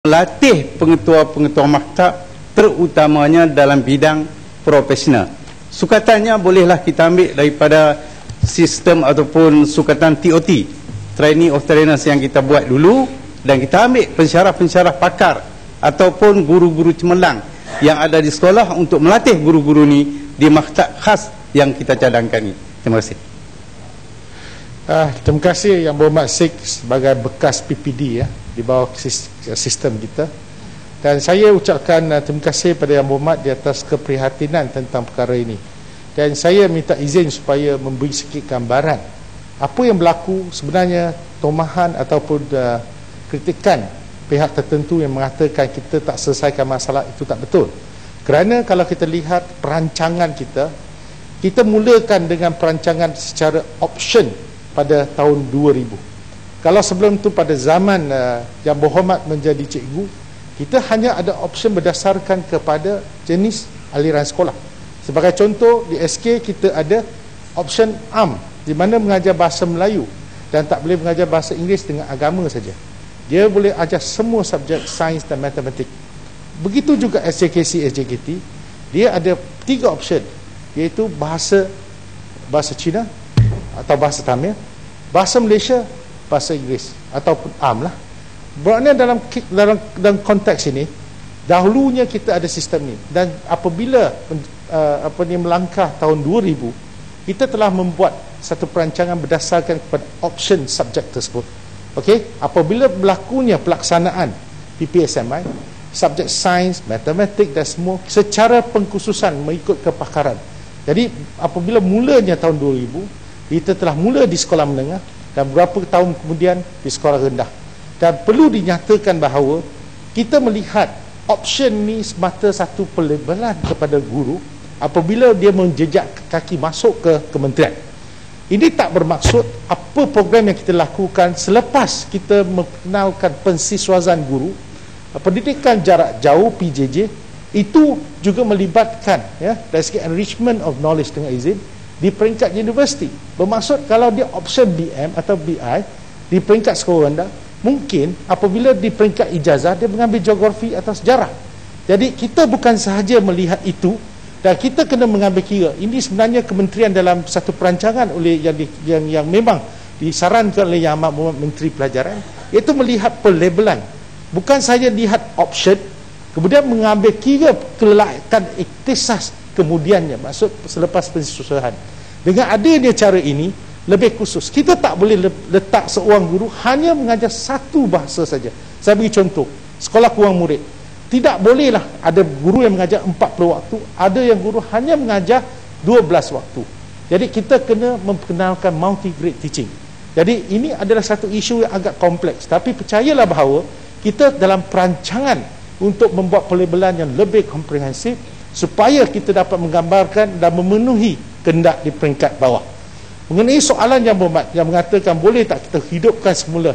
melatih pengetua-pengetua maktab terutamanya dalam bidang profesional. Sukatannya bolehlah kita ambil daripada sistem ataupun sukatan TOT, Training of Trainers yang kita buat dulu dan kita ambil pensyarah-pensyarah pakar ataupun guru-guru cemerlang yang ada di sekolah untuk melatih guru-guru ni di maktab khas yang kita cadangkan ini. Terima kasih. Uh, terima kasih Yang Berhormat Sik sebagai bekas PPD ya di bawah sistem kita. Dan saya ucapkan uh, terima kasih pada Yang Berhormat di atas keprihatinan tentang perkara ini. Dan saya minta izin supaya memberi sikit gambaran apa yang berlaku sebenarnya tomahan ataupun uh, kritikan pihak tertentu yang mengatakan kita tak selesaikan masalah itu tak betul. Kerana kalau kita lihat perancangan kita kita mulakan dengan perancangan secara option pada tahun 2000 kalau sebelum itu pada zaman uh, yang berhormat menjadi cikgu kita hanya ada option berdasarkan kepada jenis aliran sekolah. Sebagai contoh di SK kita ada option AM di mana mengajar bahasa Melayu dan tak boleh mengajar bahasa Inggeris dengan agama saja. Dia boleh ajar semua subjek sains dan matematik. Begitu juga SJKC SJKT dia ada tiga option iaitu bahasa bahasa Cina atau bahasa Tamil bahasa Malaysia bahasa Inggeris. Ataupun am lah. Bermakna dalam dalam dalam konteks ini dahulunya kita ada sistem ini dan apabila uh, apa ni melangkah tahun 2000 kita telah membuat satu perancangan berdasarkan kepada option subjek tersebut. Okey? Apabila berlakunya pelaksanaan PPSMI subjek sains matematik dan semua secara pengkhususan mengikut kepakaran. Jadi apabila mulanya tahun 2000 kita telah mula di sekolah menengah dan beberapa tahun kemudian di sekolah rendah. Dan perlu dinyatakan bahawa kita melihat option ni semata satu pelabelan kepada guru apabila dia menjejak kaki masuk ke kementerian. Ini tak bermaksud apa program yang kita lakukan selepas kita mengenalkan pensiswazan guru pendidikan jarak jauh PJJ itu juga melibatkan ya dari segi enrichment of knowledge dengan izin di peringkat universiti. Bermaksud kalau dia option BM atau BI di peringkat sekolah rendah mungkin apabila di peringkat ijazah dia mengambil geografi atau sejarah. Jadi kita bukan sahaja melihat itu dan kita kena mengambil kira. Ini sebenarnya kementerian dalam satu perancangan oleh yang di, yang yang memang disarankan oleh Yang Amat Menteri Pelajaran iaitu melihat pelabelan. Bukan sahaja lihat option kemudian mengambil kira kelayakan iktisas kemudiannya maksud selepas pensusahan dengan adanya cara ini lebih khusus kita tak boleh letak seorang guru hanya mengajar satu bahasa saja. Saya bagi contoh sekolah kurang murid. Tidak bolehlah ada guru yang mengajar 40 waktu ada yang guru hanya mengajar 12 waktu. Jadi kita kena memperkenalkan multi grade teaching. Jadi ini adalah satu isu yang agak kompleks. Tapi percayalah bahawa kita dalam perancangan untuk membuat pelabelan yang lebih komprehensif supaya kita dapat menggambarkan dan memenuhi kendak di peringkat bawah. Mengenai soalan yang yang mengatakan boleh tak kita hidupkan semula